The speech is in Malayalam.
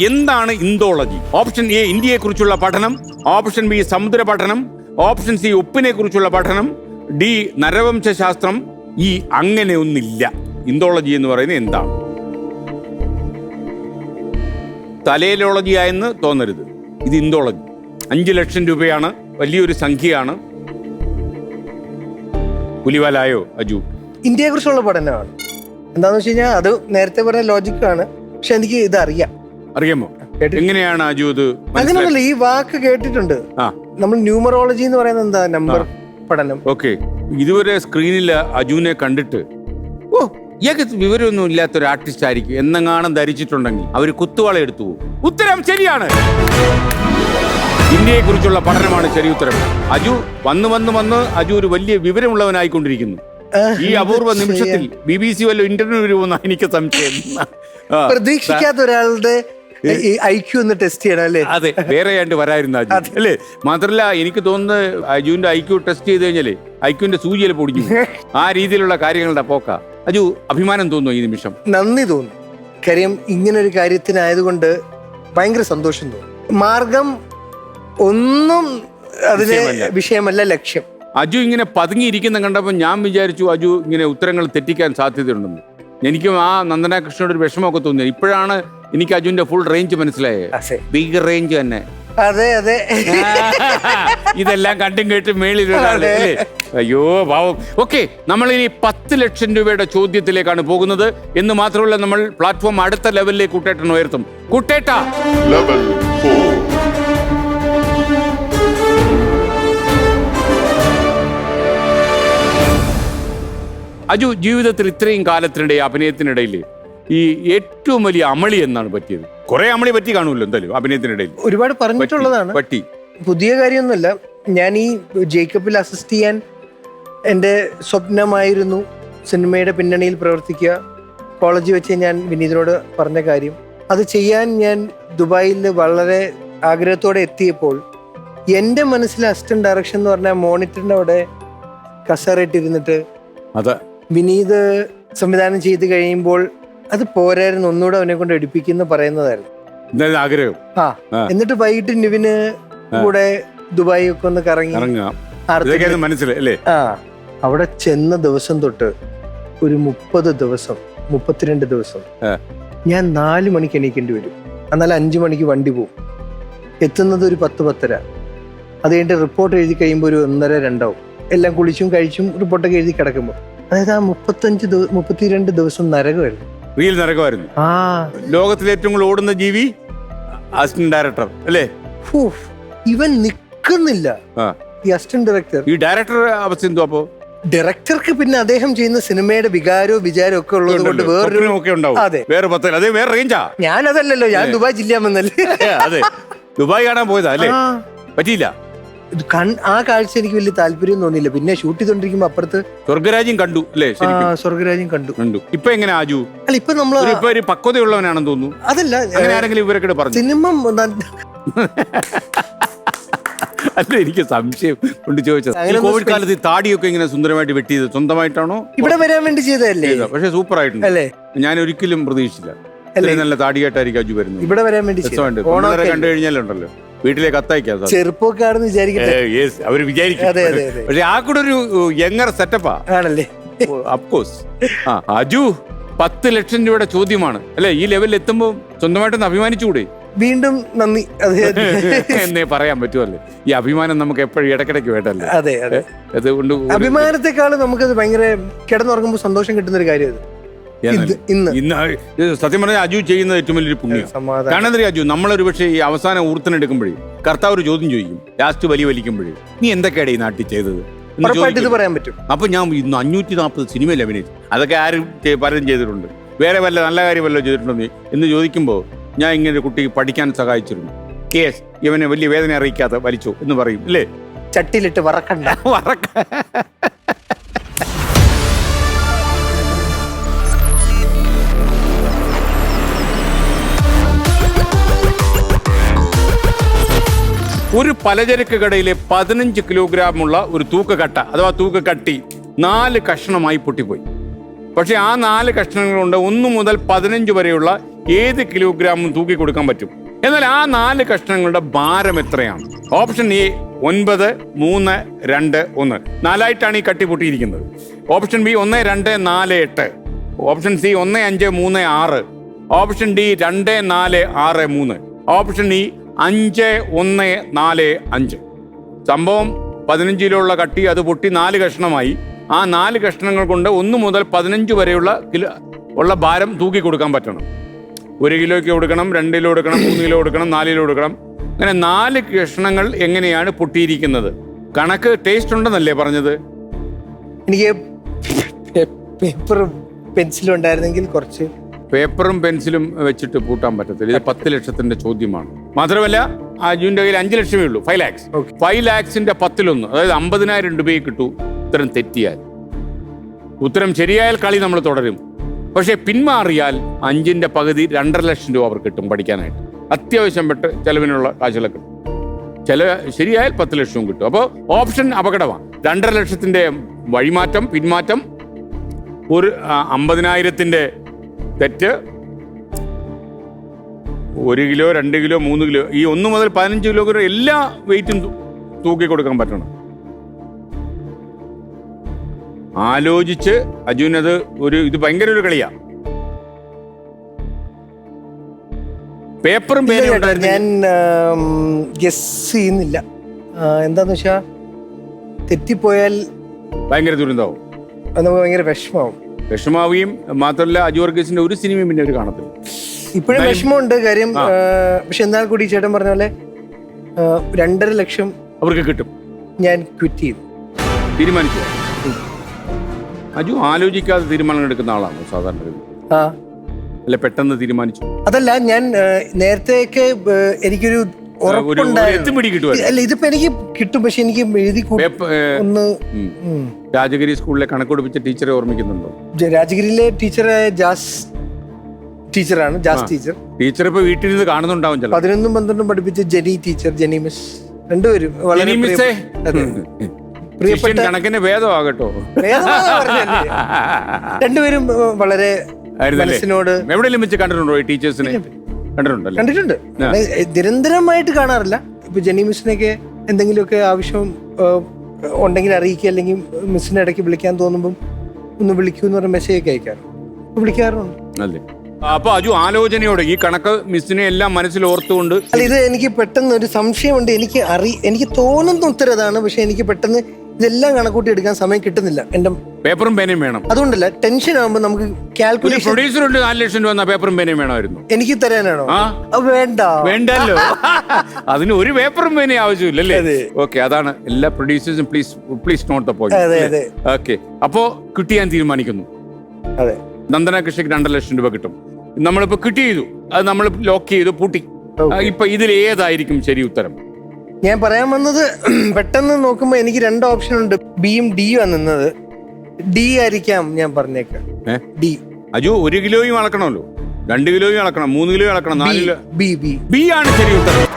എന്താണ് ഇന്തോളജി? ഓപ്ഷൻ എ ഇന്ത്യയെ കുറിച്ചുള്ള പഠനം. ഓപ്ഷൻ ബി സമുദ്ര പഠനം ഓപ്ഷൻ സി ഉപ്പിനെ കുറിച്ചുള്ള പഠനം. ഡി നരവംശാസ്ത്രം ഈ അങ്ങനെ ഒന്നില്ല ഇന്തോളജി എന്ന് പറയുന്നത് എന്താണ്? തലേലോളജി ആയെന്ന് തോന്നരുത്. ഇത് ഇന്തോളജി. അഞ്ചു ലക്ഷം രൂപയാണ്. വലിയൊരു സംഖ്യയാണ്. പുലിവാലായോ അജു? ഇന്ത്യയെ കുറിച്ചുള്ള പഠനമാണ്. എന്താന്ന് വെച്ച് കഴിഞ്ഞാൽ അത് നേരത്തെ പറഞ്ഞ ലോജിക്കാണ് പക്ഷെ എനിക്ക് ഇതറിയാം അറിയാമോ. എങ്ങനെയാണ് അജു ഇത് അങ്ങനെയല്ല ഈ വാക്ക് കേട്ടിട്ടുണ്ട്. നമ്മൾ ന്യൂമറോളജി എന്ന് പറയുന്നത് എന്താ? നമ്പർ പഠനം. ഓക്കെ. ഇതുവരെ സ്ക്രീനിൽ അജുവിനെ കണ്ടിട്ട് ഓ ഇയാൾക്ക് വിവരമൊന്നും ഇല്ലാത്ത ഒരു ആർട്ടിസ്റ്റ് ആയിരിക്കും എന്നെങ്ങാണം ധരിച്ചിട്ടുണ്ടെങ്കിൽ അവർ കുത്തുവാള എടുത്തു ഉത്തരം ശരിയാണ്. ഇന്ത്യയെ കുറിച്ചുള്ള പഠനമാണ് ശരി ഉത്തരം. അജു വന്ന് വന്ന് വന്ന് അജു ഒരു വലിയ വിവരമുള്ളവനായിക്കൊണ്ടിരിക്കുന്നു. ഈ അപൂർവ നിമിഷത്തിൽ ബി ബി സി വല്ല ഇന്റർവ്യൂ വരുമെന്നാണ് എനിക്ക് സംശയം. പ്രതീക്ഷിക്കാത്ത ഒരാളുടെ ഈ ഐക്യു ഒന്ന് ടെസ്റ്റ് ചെയ്യണം അല്ലേ? അതെ വേറെ ആയിട്ട് വരായിരുന്നു അജു അല്ലേ? മാത്രല്ല എനിക്ക് തോന്നുന്നത് അജുവിന്റെ ഐക്യു ടെസ്റ്റ് ചെയ്ത് കഴിഞ്ഞാലേ ഐക്യുവിന്റെ സൂചിയിൽ പൊടിഞ്ഞു ആ രീതിയിലുള്ള കാര്യങ്ങളുടെ പോക്ക. അജു അഭിമാനം തോന്നുന്നു ഈ നിമിഷം. നന്ദി തോന്നുന്നു. കാര്യം ഇങ്ങനെ ഒരു കാര്യത്തിനായതുകൊണ്ട് ഭയങ്കര സന്തോഷം തോന്നുന്നു. മാർഗം ഒന്നും അതിന് വിഷയമല്ല. വിഷയമല്ല ലക്ഷ്യം. അജു ഇങ്ങനെ പതുങ്ങിയിരിക്കുന്ന കണ്ടപ്പോൾ ഞാൻ വിചാരിച്ചു അജു ഇങ്ങനെ ഉത്തരങ്ങൾ തെറ്റിക്കാൻ സാധ്യതയുണ്ടെന്ന്. എനിക്കും ആ നന്ദന കൃഷ്ണയുടെ ഒരു വിഷമമൊക്കെ തോന്നി ഇപ്പോഴാണ് എനിക്ക് അജുന്റെ ഫുൾ റേഞ്ച് മനസ്സിലായേ. അതെ ബിഗ് റേഞ്ച് തന്നെ. അതെ അതെ. ഇതെല്ലാം കണ്ടും കേട്ടും മേളിൽ ഒരാൾ അയ്യോ പാവം. ഓക്കെ നമ്മൾ ഇനി പത്ത് ലക്ഷം രൂപയുടെ ചോദ്യത്തിലേക്കാണ് പോകുന്നത്. എന്ന് മാത്രമല്ല നമ്മൾ പ്ലാറ്റ്ഫോം അടുത്ത ലെവലിലേക്ക് കുട്ടേട്ടൻ ഉയർത്തും. കുട്ടേട്ട! Level 4. അജു ജീവിതത്തിൽ ഇത്രയും കാലത്തിനിടെ അഭിനയത്തിനിടയിൽ ഈ ഏറ്റവും വലിയ അമളി എന്നാണ് പറ്റിയത്. കുറെ അമളി പറ്റി കാണുമല്ലോ എന്തായാലും അഭിനയത്തിനിടയിൽ. ഒരുപാട് പറഞ്ഞിട്ടുള്ളതാണ്. പറ്റി പുതിയ കാര്യമൊന്നുമല്ല. ഞാൻ ഈ ജേക്കബിൽ അസിസ്റ്റ് ചെയ്യാൻ എന്റെ സ്വപ്നമായിരുന്നു സിനിമയുടെ പിന്നണിയിൽ പ്രവർത്തിക്കുക. കോളേജിൽ വെച്ച് ഞാൻ വിനീതിനോട് പറഞ്ഞ കാര്യം. അത് ചെയ്യാൻ ഞാൻ ദുബായിൽ വളരെ ആഗ്രഹത്തോടെ എത്തിയപ്പോൾ എന്റെ മനസ്സിൽ അസിസ്റ്റന്റ് ഡയറക്ഷൻ എന്ന് പറഞ്ഞാൽ മോണിറ്ററിന്റെ അവിടെ കസേറിട്ടിരുന്നിട്ട് അതെ. വിനീത് സംവിധാനം ചെയ്ത് കഴിയുമ്പോൾ അത് പോരായിരുന്നു. ഒന്നുകൂടെ അവനെ കൊണ്ട് എടുപ്പിക്കുന്ന പറയുന്നതായിരുന്നു. എന്തായാലും ആഗ്രഹം. ആ. ആ. എന്നിട്ട് വൈകിട്ട് നിവിന് കൂടെ ദുബായി ഒക്കെ ഒന്ന് കറങ്ങി ഇറങ്ങാം ആർത്തി- ഇതൊക്കെയായിരുന്നു മനസ്സിലായി അല്ലേ? ആ. അവിടെ ചെന്ന ദിവസം തൊട്ട് ഒരു മുപ്പത് ദിവസം മുപ്പത്തിരണ്ട് ദിവസം ആ. ഞാൻ നാല് മണിക്ക് എണീക്കേണ്ടി വരും. എന്നാൽ അഞ്ചു മണിക്ക് വണ്ടി പോകും എത്തുന്നത് ഒരു പത്ത് പത്തര. അത് കഴിഞ്ഞിട്ട് റിപ്പോർട്ട് എഴുതി കഴിയുമ്പോൾ ഒരു ഒന്നര രണ്ടാവും. എല്ലാം കുളിച്ചും കഴിച്ചും റിപ്പോർട്ടൊക്കെ എഴുതി കിടക്കുമ്പോൾ. അതായത് ആ മുപ്പത്തഞ്ച് ദിവ- മുപ്പത്തിരണ്ട് ദിവസം നരകമായിരുന്നു. റിയൽ നരകമായിരുന്നു. ആ. ലോകത്തിലെ ഏറ്റവും കൂടുതൽ ഓടുന്ന ജീവി അസിസ്റ്റന്റ് ഡയറക്ടർ അല്ലേ? ഫൂ, ഇവൻ നിൽക്കുന്നില്ല ആ. ഈ അസിസ്റ്റന്റ് ഡയറക്ടർ ഈ ഡയറക്ടർ അവസ്ഥ എന്തോ അപ്പോ? ഡയറക്ടർക്ക് പിന്നെ അദ്ദേഹം ചെയ്യുന്ന സിനിമയുടെ വികാരോ വിചാരോ ഒക്കെ ഉള്ളത് കൊണ്ട് വേറൊരു സ്വപ്നം ഒക്കെ ഉണ്ടാവും. അതെ. വേറെ പത്തല്ല അതെ വേറെ റേഞ്ചാ ഞാനതല്ലല്ലോ. ഞാൻ ദുബായ് ജില്ലാമെന്നല്ലേ അതെ. ദുബായ് കാണാൻ പോയതാ അല്ലേ? പറ്റിയില്ല. ഇത് കൺ- ആ കാഴ്ച എനിക്ക് വലിയ താല്പര്യം തോന്നിയില്ല. പിന്നെ ഷൂട്ട് ചെയ്തോണ്ടിരിക്കുമ്പോ അപ്പുറത്ത് സ്വർഗരാജ്യം കണ്ടു അല്ലേ? ആ, ശരിക്കും. സ്വർഗരാജ്യം കണ്ടു. കണ്ടു. ഇപ്പൊ എങ്ങനെ ആജു? അല്ല ഇപ്പൊ നമ്മൾ ഒരു- ഇപ്പൊ ഒരു പക്വതയുള്ളവനാണെന്ന് തോന്നുന്നു. അതല്ല അങ്ങനെ ആരെങ്കിലും ഇവരൊക്കെ പറഞ്ഞു? സിനിമ ന- അല്ല എനിക്ക് സംശയം കൊണ്ട് ചോദിച്ചത്. കോവിഡ് കാലത്ത് ഈ താടിയൊക്കെ ഇങ്ങനെ സുന്ദരമായിട്ട് വെട്ടിയത് സ്വന്തമായിട്ടാണോ? ഇവിടെ വരാൻ വേണ്ടി ചെയ്തതല്ലേ? ചെയ്തതാ? പക്ഷെ സൂപ്പർ ആയിട്ടുണ്ട് അല്ലേ? ഞാൻ ഒരിക്കലും പ്രതീക്ഷിച്ചില്ല? ഇത്രയും നല്ല താടിയായിട്ടായിരിക്കും അജു വരുന്നത്. ഇവിടെ വരാൻ വേണ്ടി രസമുണ്ട്. ചെയ്തത്. ഓണമൊക്കെ പിള്ളേരെ കണ്ടു കഴിഞ്ഞാലുണ്ടല്ലോ. വീട്ടിലേക്ക് അത്തയക്കാം. ചെറുപ്പക്കാരെന്ന് വിചാരിക്കട്ടെ. വിചാരിക്കും. അതെ, അതെ, അതെ. പക്ഷെ ആ കൂടെ ഒരു യങ്ങർ സെറ്റപ്പാ ആണല്ലേ? അഫ്കോഴ്സ് ആ അജു പത്ത് ലക്ഷം രൂപയുടെ ചോദ്യമാണ്. അല്ലെ ഈ ലെവലിൽ എത്തുമ്പോൾ സ്വന്തമായിട്ടൊന്ന് അഭിമാനിച്ചുകൂടെ? വീണ്ടും നന്ദി. എന്നേ പറയാൻ പറ്റുമല്ലേ ഈ അഭിമാനം നമുക്ക് എപ്പോഴും ഇടക്കിടക്ക് വേണ്ടല്ലേ? അതെ അതെ. അതുകൊണ്ട് അഭിമാനത്തെക്കാളും നമുക്കത് ഭയങ്കര കിടന്നുറങ്ങുമ്പോൾ സന്തോഷം കിട്ടുന്ന ഒരു കാര്യം അത് ഇന്ന്. സത്യം പറഞ്ഞാൽ അജു ചെയ്യുന്നത് ഏറ്റവും വലിയൊരു പുണ്യം. കാരണം എന്താ അജു നമ്മളൊരു പക്ഷേ ഈ അവസാനം ഊർത്തിനെടുക്കുമ്പോഴേ കർത്താവ് ഒരു ചോദ്യം ചോദിക്കും. ലാസ്റ്റ് വലിയ വലിക്കുമ്പോഴേ നീ എന്തൊക്കെയാണ് ഈ നാട്ടിൽ ചെയ്തത്? പറയാൻ പറ്റും. അപ്പൊ ഞാൻ ഇന്ന് അഞ്ഞൂറ്റി നാൽപ്പത് സിനിമയിൽ അഭിനയിച്ചു. അതൊക്കെ ആരും പലരും ചെയ്തിട്ടുണ്ട്. വേറെ വല്ല നല്ല കാര്യം വല്ലതും ചെയ്തിട്ടുണ്ടോ നീ എന്ന് ചോദിക്കുമ്പോൾ ഞാൻ ഇങ്ങനെ കുട്ടി പഠിക്കാൻ സഹായിച്ചിരുന്നു. കേസ് ഇവനെ വലിയ വേദന അറിയിക്കാതെ വലിച്ചു എന്ന് പറയും അല്ലേ? ചട്ടിലിട്ട് വറക്കണ്ട. വറക്ക ഒരു പലചരക്ക് കടയിലെ പതിനഞ്ച് കിലോഗ്രാമുള്ള ഒരു തൂക്കുകട്ട അഥവാ തൂക്കക്കട്ടി നാല് കഷ്ണമായി പൊട്ടിപ്പോയി. പക്ഷേ ആ നാല് കഷ്ണങ്ങൾ കൊണ്ട് ഒന്ന് മുതൽ പതിനഞ്ച് വരെയുള്ള ഏത് കിലോഗ്രാമും തൂക്കി കൊടുക്കാൻ പറ്റും. എന്നാൽ ആ നാല് കഷ്ണങ്ങളുടെ ഭാരം എത്രയാണ്? ഓപ്ഷൻ എ ഒൻപത് മൂന്ന് രണ്ട് ഒന്ന്. നാലായിട്ടാണ് ഈ കട്ടി പൊട്ടിയിരിക്കുന്നത്. ഓപ്ഷൻ ബി ഒന്ന് രണ്ട് നാല് എട്ട്. ഓപ്ഷൻ സി ഒന്ന് അഞ്ച് മൂന്ന് ആറ്. ഓപ്ഷൻ ഡി രണ്ട് നാല് ആറ് മൂന്ന്. ഓപ്ഷൻ ഇ അഞ്ച് ഒന്ന് നാല് അഞ്ച്. സംഭവം പതിനഞ്ച് കിലോ ഉള്ള കട്ടി അത് പൊട്ടി നാല് കഷ്ണമായി. ആ നാല് കഷ്ണങ്ങൾ കൊണ്ട് ഒന്ന് മുതൽ പതിനഞ്ച് വരെയുള്ള കിലോ ഉള്ള ഭാരം തൂക്കി കൊടുക്കാൻ പറ്റണം. ഒരു കിലോയ്ക്ക് കൊടുക്കണം രണ്ട് കിലോ കൊടുക്കണം മൂന്ന് കിലോ കൊടുക്കണം നാല് കിലോ കൊടുക്കണം. അങ്ങനെ നാല് കഷ്ണങ്ങൾ എങ്ങനെയാണ് പൊട്ടിയിരിക്കുന്നത്? കണക്ക് ടേസ്റ്റ് ഉണ്ടെന്നല്ലേ പറഞ്ഞത്? എനിക്ക് പേപ്പറും പെൻസിലും ഉണ്ടായിരുന്നെങ്കിൽ കുറച്ച് പേപ്പറും പെൻസിലും വെച്ചിട്ട് പൂട്ടാൻ പറ്റത്തില്ല. ഇത് പത്ത് ലക്ഷത്തിന്റെ ചോദ്യമാണ്. മാത്രമല്ല അജുവിന്റെ കയ്യിൽ അഞ്ച് ലക്ഷമേ ഉള്ളൂ ഫൈവ് ലാക്സ്. ഫൈവ് ലാക്സിന്റെ പത്തിലൊന്ന് അതായത് അമ്പതിനായിരം രൂപയെ കിട്ടൂ ഉത്തരം തെറ്റിയാൽ. ഉത്തരം ശരിയായാൽ കളി നമ്മൾ തുടരും. പക്ഷേ പിന്മാറിയാൽ അഞ്ചിന്റെ പകുതി രണ്ടര ലക്ഷം രൂപ അവർ കിട്ടും പഠിക്കാനായിട്ട്. അത്യാവശ്യം പെട്ട് ചെലവിനുള്ള കാശുകളൊക്കെ കിട്ടും. ചില ശരിയായാൽ പത്ത് ലക്ഷവും കിട്ടും. അപ്പോൾ ഓപ്ഷൻ അപകടമാണ് രണ്ടര ലക്ഷത്തിന്റെ വഴിമാറ്റം പിന്മാറ്റം ഒരു അമ്പതിനായിരത്തിന്റെ തെറ്റ് ഒരു കിലോ രണ്ട് കിലോ മൂന്ന് കിലോ ഈ ഒന്ന് മുതൽ പതിനഞ്ച് കിലോ വരെ എല്ലാ വെയിറ്റും തൂക്കി കൊടുക്കാൻ പറ്റണം. ആലോചിച്ച് അജുനത് ഒരു ഇത് ഭയങ്കര ഒരു കളിയാ. പേപ്പറും ഞാൻ ഗസ് ചെയ്യുന്നില്ല. ആ, എന്താന്ന് വെച്ചാ തെറ്റിപ്പോയാൽ ഭയങ്കര ദുരന്തമാവും അത് നമുക്ക് ഭയങ്കര വിഷമാവും വിഷമാവുകയും മാത്രമല്ല അജു വർഗീസിന്റെ ഒരു സിനിമയും പിന്നെ അവർ കാണത്തില്ല. ഇപ്പോഴും വിഷമമുണ്ട്. കാര്യം പക്ഷെ എന്നാൽ കൂടി ചേട്ടൻ പറഞ്ഞ പോലെ രണ്ടര ലക്ഷം അവർക്ക് കിട്ടും. ഞാൻ ക്വിറ്റ് ചെയ്തു. തീരുമാനിച്ചു. അജു ആലോചിക്കാതെ തീരുമാനങ്ങൾ എടുക്കുന്ന ആളാണ് സാധാരണ. ആ. അല്ല പെട്ടെന്ന് തീരുമാനിച്ചു. അതല്ല ഞാൻ നേരത്തെയൊക്കെ എനിക്കൊരു അല്ല ഇതിപ്പോ എനിക്ക് കിട്ടും പക്ഷെ എനിക്ക് എഴുതി ഒന്ന്. രാജഗിരി സ്കൂളിലെ കണക്കൊടുപ്പിച്ച ടീച്ചറെ ഓർമ്മിക്കുന്നുണ്ടോ? രാജഗിരിയിലെ ടീച്ചറെ ജാസ് ടീച്ചറാണ് ജാസ്. Teacher teacher. ഇപ്പൊ വീട്ടിൽ നിന്ന് കാണുന്നുണ്ടാവും പതിനൊന്നും പന്ത്രണ്ടും പഠിപ്പിച്ച ജെനി ടീച്ചർ ജെനി മിസ്. രണ്ടുപേരും വളരെ മിസ്സേ. പ്രിയപ്പെട്ട- അതെ. ശിഷ്യൻ പ്രിയപ്പെട്ട കണക്കിന് ഭേദമാകട്ടോ. വേദമാണ് പറഞ്ഞതല്ലേ? രണ്ടുപേരും വളരെ ആയിരുന്നല്ലേ? മനസ്സിനോട് എവിടെയെങ്കിലും വെച്ച് കണ്ടിട്ടുണ്ടോ ഈ ടീച്ചേഴ്സിനെ? കണ്ടിട്ടുണ്ടല്ലേ? കണ്ടിട്ടുണ്ട്. നിരന്തരമായിട്ട് കാണാറില്ല. ഇപ്പൊ ജെനി മിസ്സിനൊക്കെ എന്തെങ്കിലുമൊക്കെ ആവശ്യം ഉണ്ടെങ്കിൽ അറിയിക്കുക അല്ലെങ്കിൽ മിസ്സിനെ ഇടയ്ക്ക് വിളിക്കാൻ തോന്നുമ്പോൾ ഒന്ന് വിളിക്കൂ എന്ന് പറഞ്ഞ മെസ്സേജ് ഒക്കെ അയക്കാറുണ്ട്. വിളിക്കാറുണ്ട്. അല്ലേ? അപ്പൊ അജു ആലോചനയോടെ ഈ കണക്ക് മിസ്സിനെ എല്ലാം മനസ്സിൽ ഓർത്തുകൊണ്ട് അല്ല ഇത് എനിക്ക് പെട്ടെന്ന് ഒരു സംശയമുണ്ട്. എനിക്ക് അറി എനിക്ക് തോന്നുന്ന ഉത്തരം അതാണ്. പക്ഷെ എനിക്ക് പെട്ടെന്ന് ഇതെല്ലാം കണക്കൂട്ടി എടുക്കാൻ സമയം കിട്ടുന്നില്ല. എന്റെ പേപ്പറും പേനയും വേണം. അതുകൊണ്ടല്ല ടെൻഷൻ ആകുമ്പോൾ നമുക്ക് ഒരു കാൽക്കുലേഷൻ പ്രൊഡ്യൂസർ ഉണ്ട് നാല് ലക്ഷം രൂപ എന്നാ പേപ്പറും പേനയും വേണമായിരുന്നു. എനിക്ക് തരാനാണോ? ആ? അത് വേണ്ട. വേണ്ടല്ലോ. അതിന് ഒരു പേപ്പറും പേനയും ആവശ്യമില്ലല്ലേ? അതെ. ഓക്കെ അതാണ് എല്ലാ പ്രൊഡ്യൂസേഴ്സും പ്ലീസ് പ്ലീസ് നോട്ട് ദ അതെ പോയിന്റ് അതെ. ഓക്കെ. അപ്പോ കിട്ടിയാൻ തീരുമാനിക്കുന്നു. അതെ. നന്ദന കൃഷിക്ക് രണ്ടര ലക്ഷം രൂപ കിട്ടും. നമ്മളിപ്പോ കിട്ടി ചെയ്തു അത് നമ്മൾ ലോക്ക് ചെയ്തു പൂട്ടി. ഇപ്പൊ ഇതിൽ ഏതായിരിക്കും ശരി ഉത്തരം? ഞാൻ പറയാൻ വന്നത് പെട്ടെന്ന് നോക്കുമ്പോൾ എനിക്ക് രണ്ട് ഓപ്ഷൻ ഉണ്ട്. ബിയും ഡിയും ആണ് നിന്നത്. ഡി ആയിരിക്കാം ഞാൻ പറഞ്ഞേക്കാം. ഡി അജു ഒരു കിലോയും അളക്കണമല്ലോ. രണ്ട് കിലോയും അളക്കണം മൂന്ന് കിലോയും അളക്കണം നാല് കിലോ ബി ബി ബി ആണ് ശരി ഉത്തരം.